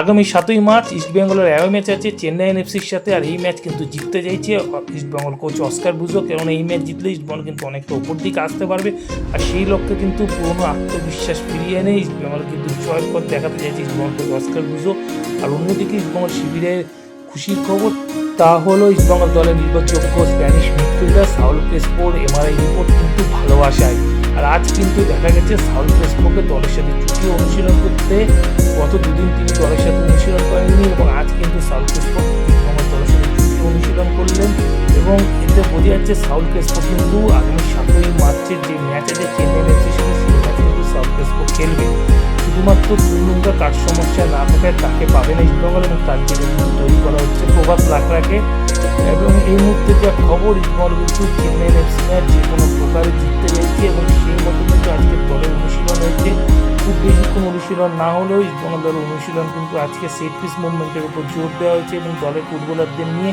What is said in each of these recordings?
আগামী সাতই মার্চ ইস্টবেঙ্গলের অ্যাওয়ে ম্যাচ আছে, চেন্নাই এনএফসির সাথে, আর এই ম্যাচ কিন্তু জিততে চাইছে ইস্টবেঙ্গল কোচ অস্কার বুজো কারণ এই ম্যাচ জিতলে ইস্টবেঙ্গল কিন্তু অনেকটা উপর দিকে আসতে পারবে। আর সেই লক্ষ্যে কিন্তু পুরনো আত্মবিশ্বাস ফিরিয়ে এনে ইস্টবেঙ্গল কিন্তু জয়ের পথ দেখাতে চাইছে ইস্টবেঙ্গল কোচ অস্কার বুজো আর অন্যদিকে ইস্টবেঙ্গল শিবিরের খুশির খবর, তা হলো ইস্টবেঙ্গল দলের নির্ভরযোগ্য স্প্যানিশ মিডফিল্ডার সাউল ক্রেসপোর এমআরআই রিপোর্ট কিন্তু ভালোবাসায়। আর আজ কিন্তু দেখা গেছে সাউল ক্রেসপোকে দলের সাথে চুটি অনুশীলন করতে। গত দুদিন তিনি দলের সাথে অনুশীলন করেননি এবং আজ কিন্তু সাউল ক্রেসপো ইস্টবেঙ্গল দলের সাথে চুটি অনুশীলন করলেন এবং এতে বোঝা যাচ্ছে সাউল ক্রেসপো কিন্তু আগামী সাতই মার্চের যে ম্যাচ আছে চেন্নাই ম্যাচের সাথে সেই ম্যাচ কিন্তু সাউল ক্রেসপো খেলবে। শুধুমাত্র চুন্নুঙ্গা কাঠ সমস্যা না থাকায় তাকে পাবে না ইস্টবেঙ্গল এবং তার জন্য তৈরি করা হচ্ছে প্রভাস লাকড়াকে। এবং এই মুহূর্তে যা খবর, ইস্টবেঙ্গল কিন্তু চেন্নাই এফসি ম্যাচ যে কোনো প্রকারে জিততে চাইছে এবং সেই মতো কিন্তু আজকে দলের অনুশীলন হয়েছে। খুব বেশিক্ষণ অনুশীলন না হলেও ইস্টবেঙ্গল দলের অনুশীলন কিন্তু আজকে সেট পিস মুভমেন্টের উপর জোর দেওয়া হয়েছে এবং দলের ফুটবলারদের নিয়ে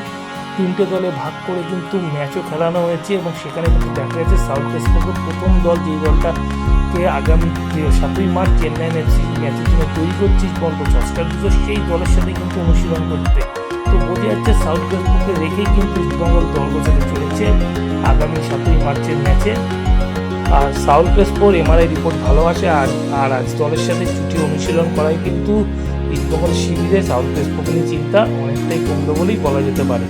তিনটে দলে ভাগ করে কিন্তু ম্যাচও খেলানো হয়েছে এবং সেখানে কিন্তু দেখা গেছে সাউথ ওয়েস্টবেঙ্গল প্রথম দল যেই দলটাকে আগামী সাতই মার্চ চেন্নাই এফসি ম্যাচের জন্য তৈরি করছে কোচ অস্কার দুজো সেই দলের সাথে কিন্তু অনুশীলন করতে তো বোঝা যাচ্ছে সাউথ ওয়েস্টবেঙ্গলকে রেখেই কিন্তু ইস্টবেঙ্গল দল গোছাতে চলেছে আগামী সাতই মার্চের ম্যাচে আর সাউল ক্রেসপোর এমআরআই রিপোর্ট ভালো আসে আর আর দলের সাথে ছুটি অনুশীলন করাই কিন্তু ইস্টবেঙ্গল শিবিরে সাউল ক্রেসপোকে নিয়ে চিন্তা অনেকটাই কমলো বলেই বলা যেতে পারে।